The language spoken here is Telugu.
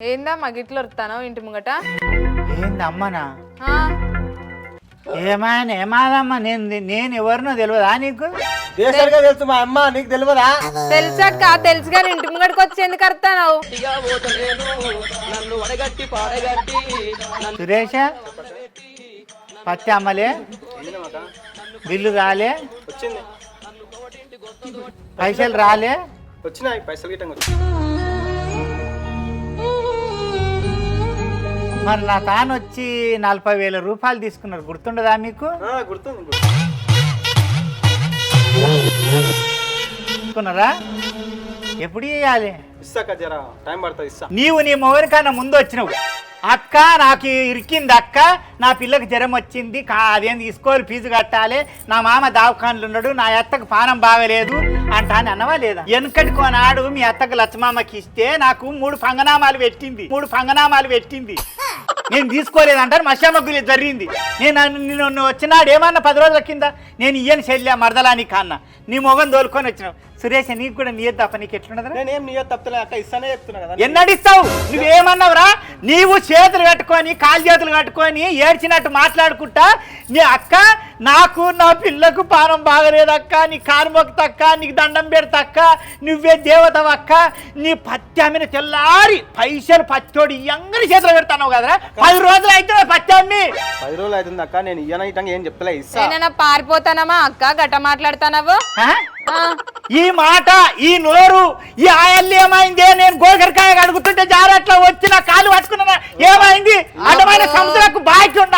ఏందమ్మా గిట్ల వస్తాను ఇంటి ముంగట? ఏంది అమ్మనా? ఆ, ఏమైనా ఏమాదమ్మా నేను నేను ఎవరినో తెలియదా నీకు? దేశాలుగా తెలుసు మా అమ్మ నీకు తెలియదా తెలుసక్క తెలుసు కానీ ఇంటి ముంగడికి వచ్చి ఎందుకు వస్తావు సురేష పత్తి అమ్మలే బిల్లు రాలే వచ్చింది. పైసలు రాలే. వచ్చినాయి పైసలు గిట్టంగా మరి నా తాను వచ్చి నలభై వేల రూపాయలు తీసుకున్నారు. గుర్తుండదా మీకు? గుర్తుంది. తీసుకున్నారా? ఎప్పుడు ఇవ్వాలి ఇస్తాక జర టైం పడుతుంది ఇస్తా నీవు నీ మొగని కన్నా ముందు వచ్చినావు. అక్క నాకు ఇరికింది అక్క నా పిల్లకి జ్వరం వచ్చింది కా అదేం తీసుకోవాలి ఫీజు కట్టాలి నా మామ దావఖాన్లు ఉన్నాడు నా అత్తకు పానం బాగలేదు అంటా అని అన్నవా లేదా? వెనకటి కొనాడు మీ అత్తకు లచ్చమామకి ఇస్తే నాకు మూడు పంగనామాలు పెట్టింది మూడు పంగనామాలు పెట్టింది. నేను తీసుకోలేదంటారు మశామగ్గులు జరిగింది. నేను నిన్ను వచ్చినాడు ఏమన్నా పది రోజుల కింద? నేను ఇయ్యని చెల్లి మరదలాని కన్నా. నీ మొగం తోలుకొని వచ్చినావు. సురేష్ నీకు కూడా నీ తప్ప నీకు ఎట్లున్నదా నేనేం నీ తప్పలే అక్క ఇస్తానే చెప్తున్నా కదా. ఎన్నడిస్తావు? నువ్వేమన్నావురా? నీవు చేతులు కట్టుకొని కాలు చేతులు కట్టుకొని ఏడ్చినట్టు మాట్లాడుకుంటా నీ అక్క నాకు నా పిల్లకు పానం బాగలేదక్క నీ కారు మొక్కుతక్క నీకు దండం పెడతక్క నువ్వే దేవతవక్క నీ పత్తి అమ్మిన తెల్లారి పైసలు పచ్చోడి ఎంగని చేతులు పెడతావు కదరా? పది రోజులు అయితే పత్తి అమ్మి పది రోజులు అవుతుంది అక్క నేను ఇయ్యన ఇటంగా ఏం చెప్తలే ఇస్తా నేనైనా పారిపోతానమ్మా అక్క? గట్ట మాట్లాడతానవు? ఆ? ఆ, ఈ మాట ఈ నోరు ఈ ఆయల్లి ఏమైంది? నేను గోగరికాయ అడుగుతుంటే జారట్లో వచ్చిన కాలు పట్టుకున్నా. ఏమైంది?